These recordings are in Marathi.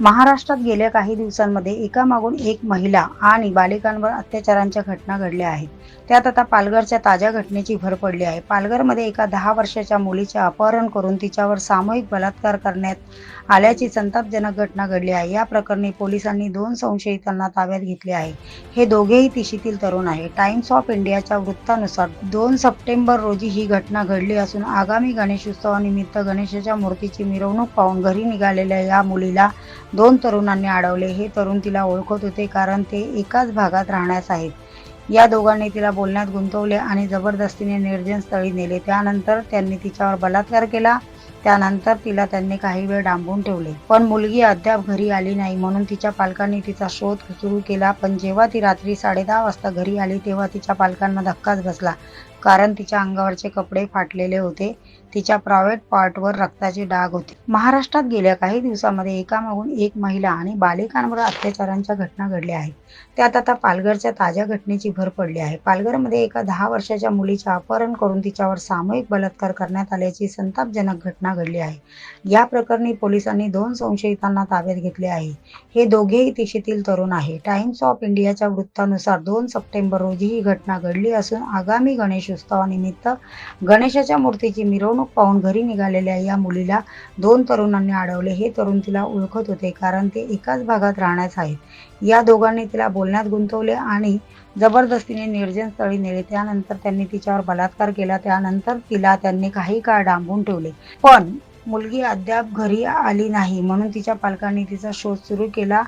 महाराष्ट्रात गेल्या काही दिवसांमध्ये एकामागून एक महिला आणि बालिकांवर अत्याचारांच्या घटना घडल्या आहेत. त्यात आता पालघरच्या ताज्या घटनेची भर पडली आहे. पालघरमध्ये एका दहा वर्षाच्या मुलीचे अपहरण करून तिच्यावर सामूहिक बलात्कार करण्यात आल्याची संतापजनक घटना घडली आहे. या प्रकरणी पोलिसांनी दोन संशयितांना ताब्यात घेतले आहे. हे दोघेही तिशीतील तरुण आहे. टाइम्स ऑफ इंडियाच्या वृत्तानुसार दोन सप्टेंबर रोजी ही घटना घडली असून आगामी गणेशोत्सवानिमित्त गणेशाच्या मूर्तीची मिरवणूक पाहून घरी निघालेल्या या मुलीला दोन तरुणांनी अडवले. हे तरुण तिला ओळखत होते कारण ते एकाच भागात राहण्यास आहेत. या दोघांनी तिला बोलण्यात गुंतवले आणि जबरदस्तीने निर्जन स्थळी नेले. त्यानंतर त्यांनी तिच्यावर बलात्कार केला. त्यानंतर तिला त्यांनी काही वेळ डांबून ठेवले. पण मुलगी अद्याप घरी आली नाही म्हणून तिच्या पालकांनी तिचा शोध सुरू केला. पण जेव्हा ती रात्री साडेदहा वाजता घरी आली तेव्हा तिच्या पालकांना धक्काच बसला. कारण तिच्या अंगावरचे कपडे फाटलेले होते. तिच्या प्रायव्हेट पार्टवर रक्ताचे डाग होते. महाराष्ट्रात गेल्या काही दिवसामध्ये एकामागून एक महिला आणि बालिकांवर अत्याचारांच्या घटना घडल्या आहेत. त्यात आता पालघरच्या ताज्या घटनेची भर पडली आहे. पालघरमध्ये एका दहा वर्षाच्या मुलीचे अपहरण करून तिच्यावर सामूहिक बलात्कार करण्यात आल्याची संतापजनक घटना घडली आहे. या प्रकरणी पोलिसांनी दोन संशयितांना ताब्यात घेतले आहे. हे दोघेही तिशीतील तरुण आहे टाइम्स ऑफ इंडियाच्या वृत्तानुसार दोन सप्टेंबर रोजी ही घटना घडली असून आगामी गणेश गणेशोत्सवानिमित्त गणेशाच्या मूर्तीची मिरवणूक पाहून घरी निघालेल्या या मुलीला दोन तरुणांनी अडवले. हे तरुण तिला ओळखत होते कारण ते एकाच भागात राहण्यास आहेत. या दोघांनी तिला बोलण्यात गुंतवले आणि जबरदस्तीने निर्जन स्थळी नेले. त्यानंतर त्यांनी तिच्यावर बलात्कार केला. त्यानंतर तिला त्यांनी काही काळ डांबून ठेवले. पण मुलगी अद्याप घरी आली नाही म्हणून तिच्या पालकांनी तिचा शोध सुरू केला.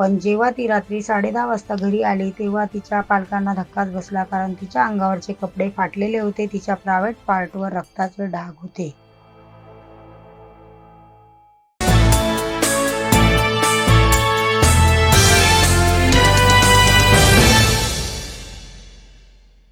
पण जेव्हा ती रात्री साडेदहा वाजता घरी आली तेव्हा तिच्या पालकांना धक्काच बसला कारण तिच्या अंगावरचे कपडे फाटलेले होते. तिच्या प्रायव्हेट पार्टवर रक्ताचे डाग होते.